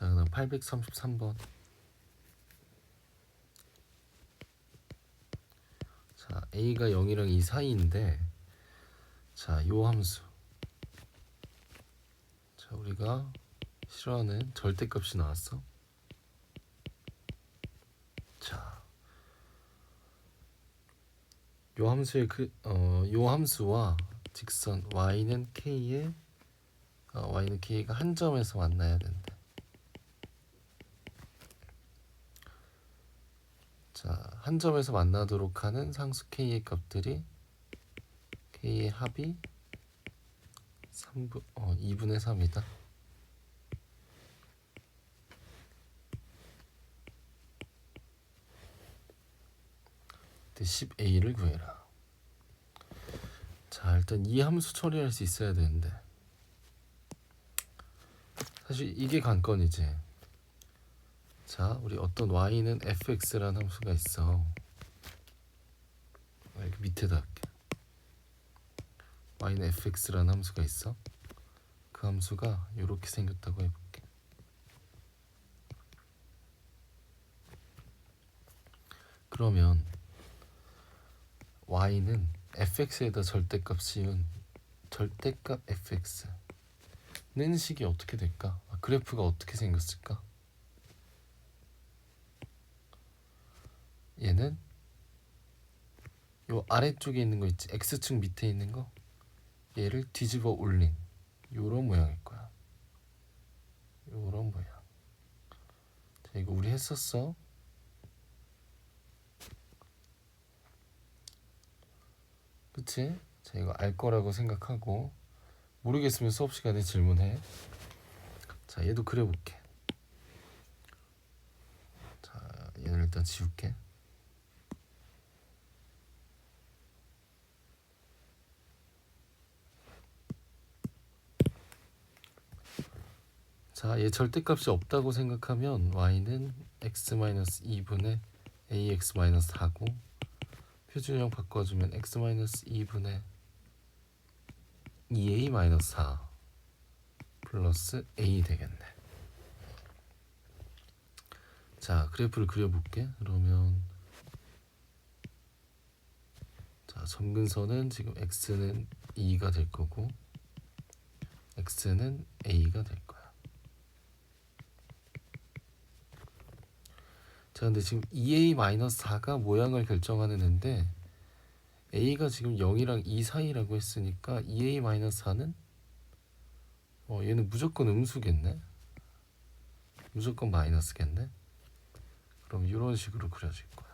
자, 그다음 833번. 자, a가 0이랑 2 사이인데 자, 요 함수. 자, 우리가 싫어하는 절대값이 나왔어. 자, 요 함수의 그, 어, 요 함수와 직선 y는 k의 어, y는 k가 한 점에서 만나야 된대. 자, 한 점에서 만나도록 하는 상수 k의 값들이 k의 합이 3분 어 2분의 3이다. 때 10a를 구해라. 자, 일단 이 함수 처리할 수 있어야 되는데 사실 이게 관건이지. 자, 우리 어떤 y는 fx라는 함수가 있어. 아, 여기 밑에다 할게. y는 fx라는 함수가 있어. 그 함수가 이렇게 생겼다고 해볼게. 그러면 y는 fx에다 절대값 씌운 절대값 fx는 식이 어떻게 될까? 아, 그래프가 어떻게 생겼을까? 얘는 요 아래쪽에 있는 거 있지? X축 밑에 있는 거? 얘를 뒤집어 올린 요런 모양일 거야. 요런 모양. 자 이거 우리 했었어. 그치? 자 이거 알 거라고 생각하고 모르겠으면 수업 시간에 질문해. 자 얘도 그려볼게. 자 얘는 일단 지울게 자, 얘 절대값이 없다고 생각하면 y는 x-2분의 ax-4고 표준형 바꿔주면 x-2분의 2a-4 플러스 a 되겠네. 자, 그래프를 그려볼게. 그러면 자, 점근선은 지금 x는 2가 될 거고 x는 a가 될 거야. 자 근데 지금 2a-4가 모양을 결정하는 애인데 a가 지금 0이랑 2 사이라고 했으니까 2a-4는? 어 얘는 무조건 음수겠네? 무조건 마이너스겠네? 그럼 이런 식으로 그려질 거야.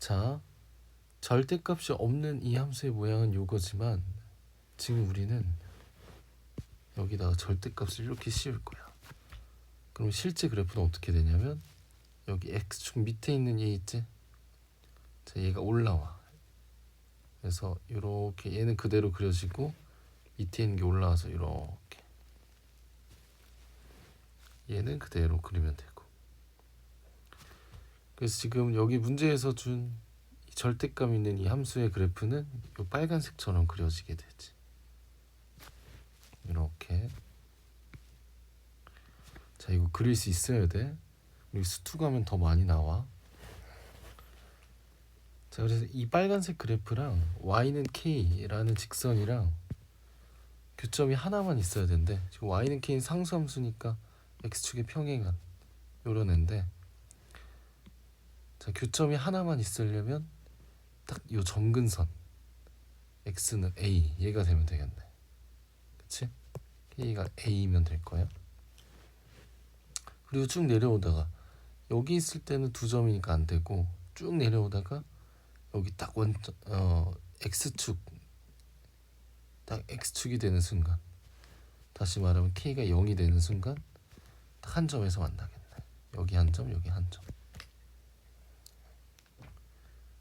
자 절대값이 없는 이 함수의 모양은 요거지만 지금 우리는 여기다가 절대값을 이렇게 씌울 거야. 그럼 실제 그래프는 어떻게 되냐면 여기 x축 밑에 있는 얘 있지? 자, 얘가 올라와. 그래서 이렇게 얘는 그대로 그려지고 밑에 있는 게 올라와서 이렇게 얘는 그대로 그리면 되고. 그래서 지금 여기 문제에서 준 절대감 있는 이 함수의 그래프는 이 빨간색처럼 그려지게 되지. 이렇게 자 이거 그릴 수 있어야 돼 우리 수투 가면 더 많이 나와 자 그래서 이 빨간색 그래프랑 y는 k라는 직선이랑 교점이 하나만 있어야 된대 지금 y는 k는 상수함수니까 x축의 평행한 요런 애인데 자 교점이 하나만 있으려면 딱요 점근선 x는 a 얘가 되면 되겠네 그치? K가 A면 될 거야. 그리고 쭉 내려오다가 여기 있을 때는 두 점이니까 안 되고 쭉 내려오다가 여기 딱 원, 어, X축 딱 X축이 되는 순간 다시 말하면 K가 0이 되는 순간 딱 한 점에서 만나겠네. 여기 한 점, 여기 한 점.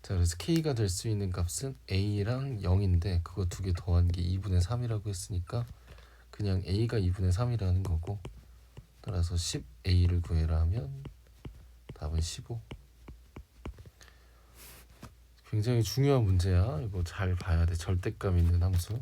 자, 그래서 K가 될 수 있는 값은 A랑 0인데 그거 두 개 더한 게 2분의 3이라고 했으니까 그냥 a가 2분의 3이라는 거고 따라서 10a를 구해라 하면 답은 15 굉장히 중요한 문제야. 이거 잘 봐야 돼. 절대감 있는 함수